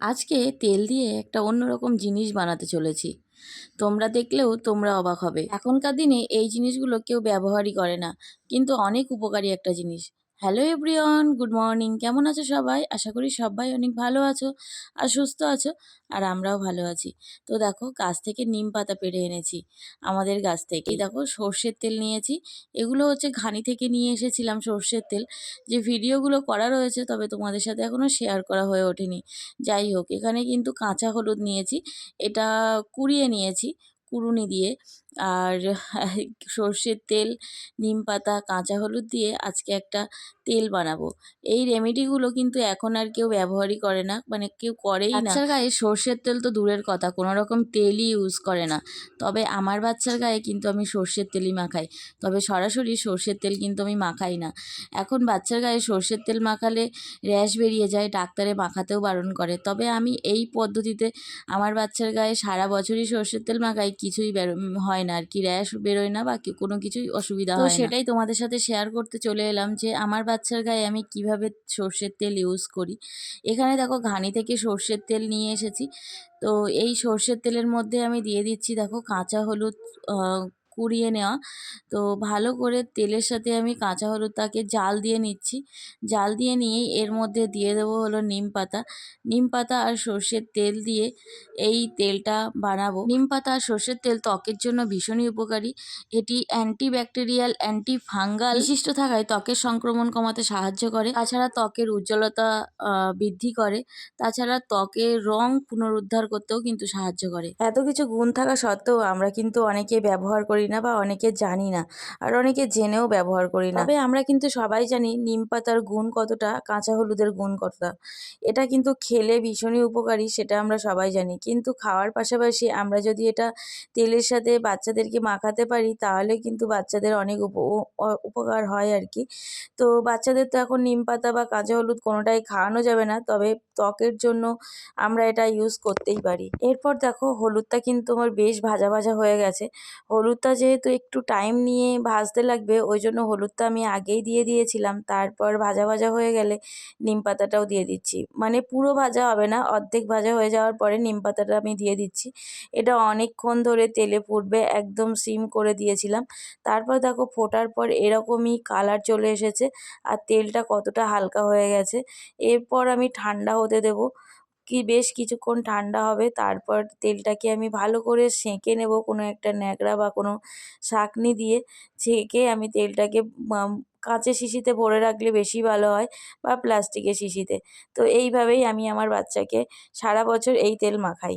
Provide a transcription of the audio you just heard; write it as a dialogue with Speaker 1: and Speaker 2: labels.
Speaker 1: আজকে তেল দিয়ে একটা অন্যরকম জিনিস বানাতে চলেছি। তোমরা দেখলেও তোমরা অবাক হবে। এখনকার দিনে এই জিনিসগুলো কেউ ব্যবহারই করে না, কিন্তু অনেক উপকারী একটা জিনিস। Hello everyone, good morning. কেমন আছো সবাই? আশা করি সবাই অনেক ভালো আছো আর সুস্থ আছো আর আমরাও ভালো আছি। তো দেখো, গাছ থেকে নিম পাতা পেড়ে এনেছি, আমাদের গাছ থেকে। দেখো, সর্ষের তেল নিয়েছি, এগুলো হচ্ছে ঘানি থেকে নিয়ে এসেছিলাম সর্ষের তেল। যে ভিডিওগুলো করা রয়েছে, তবে তোমাদের সাথে এখনও শেয়ার করা হয়ে ওঠেনি। যাই হোক, এখানে কিন্তু কাঁচা হলুদ নিয়েছি, এটা কুড়িয়ে নিয়েছি। কুড়ুনি দিয়ে আর সর্ষের তেল, নিম পাতা, কাঁচা হলুদ দিয়ে আজকে একটা তেল বানাবো। এই রেমেডিগুলো কিন্তু এখন আর কেউ ব্যবহারই করে না মানে কেউ করেই না। বাচ্চার গায়ে সর্ষের তেল তো দূরের কথা, কোনো রকম তেলই ইউজ করে না। তবে আমার বাচ্চার গায়ে কিন্তু আমি সর্ষের তেলই মাখাই, তবে সরাসরি সর্ষের তেল কিন্তু আমি মাখাই না। এখন বাচ্চার গায়ে সর্ষের তেল মাখালে র্যাশ বেরিয়ে যায়, ডাক্তারে মাখাতেও বারণ করে। তবে আমি এই পদ্ধতিতে আমার বাচ্চার গায়ে সারা বছরই সর্ষের তেল মাখাই কিছুই বেরো হয় না আর কি র্যাশ বেরোয় না বা কোনো কিছুই অসুবিধা হয় সেটাই তোমাদের সাথে শেয়ার করতে চলে এলাম যে আমার বাচ্চার গায়ে আমি কীভাবে সর্ষের তেল ইউজ করি। এখানে দেখো ঘানি থেকে সর্ষের তেল নিয়ে এসেছি। তো এই সর্ষের তেলের মধ্যে আমি দিয়ে দিচ্ছি দেখো কাঁচা হলুদ কুড়িয়ে নেওয়া। তো ভালো করে তেলের সাথে আমি কাঁচা হলুদটাকে জাল দিয়ে নিচ্ছি। জাল দিয়ে নিয়েই এর মধ্যে দিয়ে দেবো হলো নিম পাতা। নিম পাতা আর সর্ষের তেল দিয়ে এই তেলটা বানাবো। নিম পাতা আর সর্ষের তেল ত্বকের জন্য ভীষণই উপকারী। এটি অ্যান্টিব্যাকটেরিয়াল অ্যান্টি ফাঙ্গাল বিশিষ্ট থাকায় ত্বকের সংক্রমণ কমাতে সাহায্য করে। তাছাড়া ত্বকের উজ্জ্বলতা বৃদ্ধি করে। তাছাড়া ত্বকের রং পুনরুদ্ধার করতেও কিন্তু সাহায্য করে। এত কিছু গুণ থাকা সত্ত্বেও আমরা কিন্তু অনেকে ব্যবহার করি না বা অনেকে জানি না। আর অনেকে জেনেও ব্যবহার করি না। তবে আমরা কিন্তু সবাই জানি নিম পাতার গুণ কতটা, কাঁচা হলুদের গুণ কতটা। এটা কিন্তু খেলে ভীষণই উপকারী, সেটা আমরা সবাই জানি। কিন্তু খাওয়ার পাশাপাশি আমরা যদি এটা তেলের সাথে বাচ্চাদেরকে মাখাতে পারি, তাহলে কিন্তু বাচ্চাদের অনেক উপকার হয় আর কি। তো বাচ্চাদের তো এখন নিম পাতা বা কাঁচা হলুদ কোনোটাই খাওয়ানো যাবে না, তবে ত্বকের জন্য আমরা এটা ইউজ করতেই পারি। এরপর দেখো হলুদটা কিন্তু আমার বেশ ভাজা ভাজা হয়ে গেছে। হলুদটা যেহেতু একটু টাইম নিয়ে ভাজতে লাগবে, ওই জন্য হলুদটা আমি আগেই দিয়ে দিয়েছিলাম। তারপর ভাজা ভাজা হয়ে গেলে নিম পাতাটাও দিয়ে দিচ্ছি। মানে পুরো ভাজা হবে না, অর্ধেক ভাজা হয়ে যাওয়ার পরে নিম পাতাটা আমি দিয়ে দিচ্ছি। এটা অনেকক্ষণ ধরে তেলে ফুটবে, একদম সিম করে দিয়েছিলাম। তারপর দেখো ফোটার পর এরকমই কালার চলে এসেছে, আর তেলটা কতটা হালকা হয়ে গেছে। এরপর আমি ঠান্ডা হতে দেবো। কি বেশ কিছুক্ষণ ঠান্ডা হবে, তারপর তেলটাকে আমি ভালো করে সেঁকে নেব কোনো একটা ন্যাকড়া বা কোনো শাঁকনি দিয়ে। ছেঁকে আমি তেলটাকে কাঁচের শিশিতে ভরে রাখলে বেশি ভালো হয় বা প্লাস্টিকের শিশিতে। তো এইভাবেই আমি আমার বাচ্চাকে সারা বছর এই তেল মাখাই।